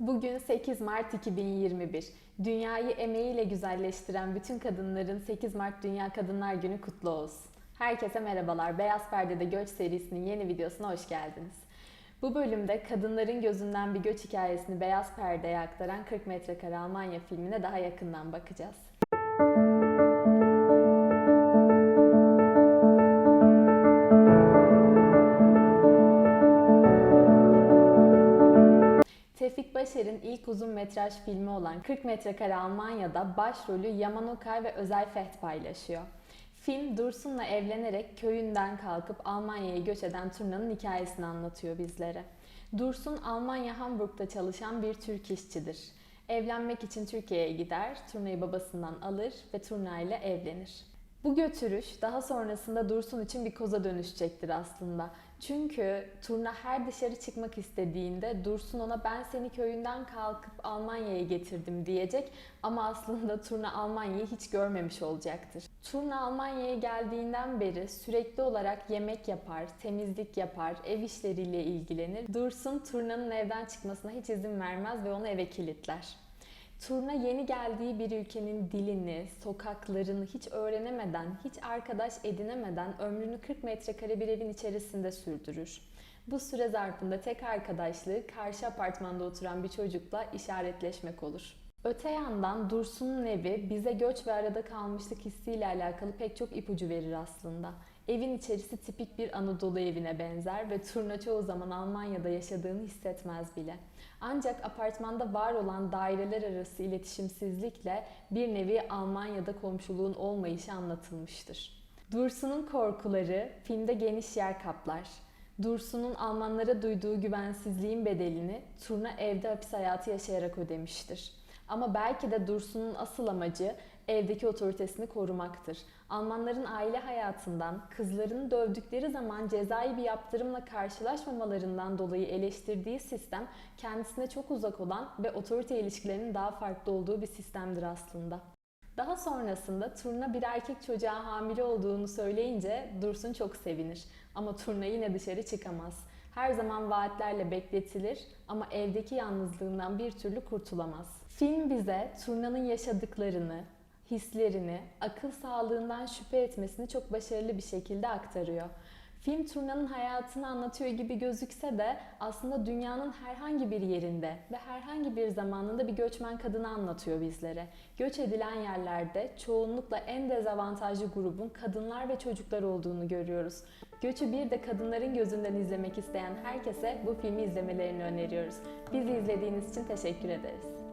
Bugün 8 Mart 2021. Dünyayı emeğiyle güzelleştiren bütün kadınların 8 Mart Dünya Kadınlar Günü kutlu olsun. Herkese merhabalar. Beyaz Perde'de Göç serisinin yeni videosuna hoş geldiniz. Bu bölümde kadınların gözünden bir göç hikayesini beyaz perdeye aktaran 40 metrekare Almanya filmine daha yakından bakacağız. Tevfik Başer'in ilk uzun metraj filmi olan 40 Metrekare Almanya'da başrolü Yaman Okay ve Özel Feht paylaşıyor. Film Dursun'la evlenerek köyünden kalkıp Almanya'ya göç eden Turna'nın hikayesini anlatıyor bizlere. Dursun Almanya Hamburg'da çalışan bir Türk işçidir. Evlenmek için Türkiye'ye gider, Turna'yı babasından alır ve Turna ile evlenir. Bu götürüş daha sonrasında Dursun için bir koza dönüşecektir aslında. Çünkü Turna her dışarı çıkmak istediğinde Dursun ona ben seni köyünden kalkıp Almanya'ya getirdim diyecek ama aslında Turna Almanya'yı hiç görmemiş olacaktır. Turna Almanya'ya geldiğinden beri sürekli olarak yemek yapar, temizlik yapar, ev işleriyle ilgilenir. Dursun Turna'nın evden çıkmasına hiç izin vermez ve onu eve kilitler. Turna yeni geldiği bir ülkenin dilini, sokaklarını hiç öğrenemeden, hiç arkadaş edinemeden ömrünü 40 metrekare bir evin içerisinde sürdürür. Bu süre zarfında tek arkadaşlığı karşı apartmanda oturan bir çocukla işaretleşmek olur. Öte yandan Dursun'un evi bize göç ve arada kalmışlık hissiyle alakalı pek çok ipucu verir aslında. Evin içerisi tipik bir Anadolu evine benzer ve Turna çoğu zaman Almanya'da yaşadığını hissetmez bile. Ancak apartmanda var olan daireler arası iletişimsizlikle bir nevi Almanya'da komşuluğun olmayışı anlatılmıştır. Dursun'un korkuları filmde geniş yer kaplar. Dursun'un Almanlara duyduğu güvensizliğin bedelini Turna evde hapis hayatı yaşayarak ödemiştir. Ama belki de Dursun'un asıl amacı evdeki otoritesini korumaktır. Almanların aile hayatından, kızlarını dövdükleri zaman cezai bir yaptırımla karşılaşmamalarından dolayı eleştirdiği sistem kendisine çok uzak olan ve otorite ilişkilerinin daha farklı olduğu bir sistemdir aslında. Daha sonrasında Turna bir erkek çocuğa hamile olduğunu söyleyince Dursun çok sevinir. Ama Turna yine dışarı çıkamaz. Her zaman vaatlerle bekletilir ama evdeki yalnızlığından bir türlü kurtulamaz. Film bize Turna'nın yaşadıklarını, hislerini, akıl sağlığından şüphe etmesini çok başarılı bir şekilde aktarıyor. Film Turna'nın hayatını anlatıyor gibi gözükse de aslında dünyanın herhangi bir yerinde ve herhangi bir zamanında bir göçmen kadını anlatıyor bizlere. Göç edilen yerlerde çoğunlukla en dezavantajlı grubun kadınlar ve çocuklar olduğunu görüyoruz. Göçü bir de kadınların gözünden izlemek isteyen herkese bu filmi izlemelerini öneriyoruz. Bizi izlediğiniz için teşekkür ederiz.